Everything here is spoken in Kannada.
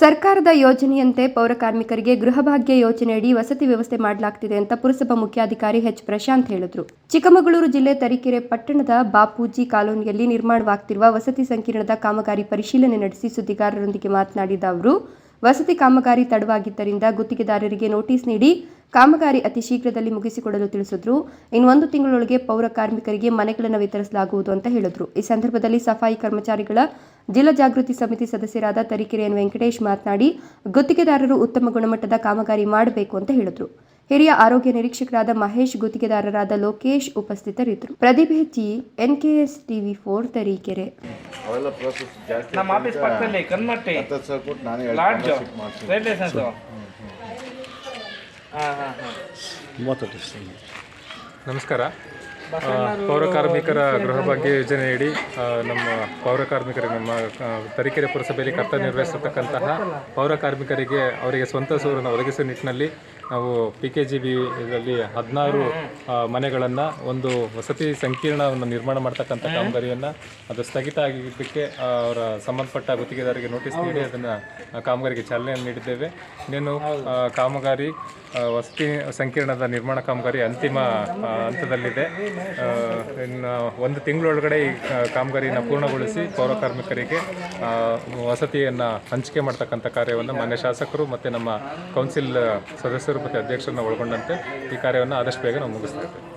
ಸರ್ಕಾರದ ಯೋಜನೆಯಂತೆ ಪೌರಕಾರ್ಮಿಕರಿಗೆ ಗೃಹಭಾಗ್ಯ ಯೋಜನೆಯಡಿ ವಸತಿ ವ್ಯವಸ್ಥೆ ಮಾಡಲಾಗ್ತಿದೆ ಅಂತ ಪುರಸಭಾ ಮುಖ್ಯಾಧಿಕಾರಿ ಎಚ್ ಪ್ರಶಾಂತ್ ಹೇಳಿದರು. ಚಿಕ್ಕಮಗಳೂರು ಜಿಲ್ಲೆ ತರೀಕೆರೆ ಪಟ್ಟಣದ ಬಾಪೂಜಿ ಕಾಲೋನಿಯಲ್ಲಿ ನಿರ್ಮಾಣವಾಗ್ತಿರುವ ವಸತಿ ಸಂಕೀರ್ಣದ ಕಾಮಗಾರಿ ಪರಿಶೀಲನೆ ನಡೆಸಿ ಸುದ್ದಿಗಾರರೊಂದಿಗೆ ಮಾತನಾಡಿದ ಅವರು, ವಸತಿ ಕಾಮಗಾರಿ ತಡವಾಗಿದ್ದರಿಂದ ಗುತ್ತಿಗೆದಾರರಿಗೆ ನೋಟಿಸ್ ನೀಡಿ ಕಾಮಗಾರಿ ಅತಿ ಶೀಘ್ರದಲ್ಲಿ ಮುಗಿಸಿಕೊಡಲು ತಿಳಿಸಿದ್ರು. ಇನ್ನು ಒಂದು ತಿಂಗಳೊಳಗೆ ಪೌರ ಕಾರ್ಮಿಕರಿಗೆ ಮನೆಗಳನ್ನು ವಿತರಿಸಲಾಗುವುದು ಅಂತ ಹೇಳಿದ್ರು. ಈ ಸಂದರ್ಭದಲ್ಲಿ ಸಫಾಯಿ ಕರ್ಮಚಾರಿಗಳ ಜಿಲ್ಲಾ ಜಾಗೃತಿ ಸಮಿತಿ ಸದಸ್ಯರಾದ ತರೀಕೆರೆಯನ್ ವೆಂಕಟೇಶ್ ಮಾತನಾಡಿ ಗುತ್ತಿಗೆದಾರರು ಉತ್ತಮ ಗುಣಮಟ್ಟದ ಕಾಮಗಾರಿ ಮಾಡಬೇಕು ಅಂತ ಹೇಳಿದ್ರು. ಹಿರಿಯ ಆರೋಗ್ಯ ನಿರೀಕ್ಷಕರಾದ ಮಹೇಶ್ ಗುತ್ತಿಗೆದಾರರಾದ ಲೋಕೇಶ್ ಉಪಸ್ಥಿತರಿದ್ದರು. ಪ್ರದೀಪ್ ಹೆಚ್ಚಿ N K S TV for Tarikere. ಅವೆಲ್ಲ ಪ್ರೋಸೆಸ್ ಜಾಸ್ತಿ ನಮ್ಮ ಆಫೀಸ್ ಪಕ್ಕದಲ್ಲಿ ಕನ್ಮಟ್ಟಿ ಹಾಂ ನಮಸ್ಕಾರ. ಪೌರಕಾರ್ಮಿಕರ ಪೌರ ಕಾರ್ಮಿಕರ ಗೃಹ ಭಾಗ್ಯ ಯೋಜನೆಯಡಿ ನಮ್ಮ ಪೌರ ಕಾರ್ಮಿಕರಿಗೆ ನಮ್ಮ ತರೀಕೆರೆ ಪುರಸಭೆಯಲ್ಲಿ ಕರ್ತವ್ಯ ನಿರ್ವಹಿಸತಕ್ಕಂತಹ ಪೌರ ಕಾರ್ಮಿಕರಿಗೆ ಅವರಿಗೆ ಸ್ವಂತ ಸೂರನ್ನು ಒದಗಿಸುವ ನಿಟ್ಟಿನಲ್ಲಿ ನಾವು ಪಿ ಕೆ ಜಿ ಬಿ ಇದರಲ್ಲಿ ಹದಿನಾರು ಮನೆಗಳನ್ನು ಒಂದು ವಸತಿ ಸಂಕೀರ್ಣವನ್ನು ನಿರ್ಮಾಣ ಮಾಡ್ತಕ್ಕಂಥ ಕಾಮಗಾರಿಯನ್ನು ಅದು ಸ್ಥಗಿತ ಆಗಿದ್ದಕ್ಕೆ ಅವರ ಸಂಬಂಧಪಟ್ಟ ಗುತ್ತಿಗೆದಾರರಿಗೆ ನೋಟಿಸ್ ನೀಡಿ ಅದನ್ನು ಕಾಮಗಾರಿಗೆ ಚಾಲನೆಯನ್ನು ನೀಡಿದ್ದೇವೆ. ಇನ್ನೇನು ಕಾಮಗಾರಿ ವಸತಿ ಸಂಕೀರ್ಣದ ನಿರ್ಮಾಣ ಕಾಮಗಾರಿ ಅಂತಿಮ ಹಂತದಲ್ಲಿದೆ. ಇನ್ನು ಒಂದು ತಿಂಗಳೊಳಗಡೆ ಈ ಕಾಮಗಾರಿಯನ್ನು ಪೂರ್ಣಗೊಳಿಸಿ ಪೌರ ಕಾರ್ಮಿಕರಿಗೆ ವಸತಿಯನ್ನು ಹಂಚಿಕೆ ಮಾಡ್ತಕ್ಕಂಥ ಕಾರ್ಯವನ್ನು ಮಾನ್ಯ ಶಾಸಕರು ಮತ್ತು ನಮ್ಮ ಕೌನ್ಸಿಲ್ ಸದಸ್ಯರು ಮತ್ತು ಅಧ್ಯಕ್ಷರನ್ನ ಒಳಗೊಂಡಂತೆ ಈ ಕಾರ್ಯವನ್ನು ಆದಷ್ಟು ಬೇಗ ನಾವು ಮುಗಿಸ್ತೇವೆ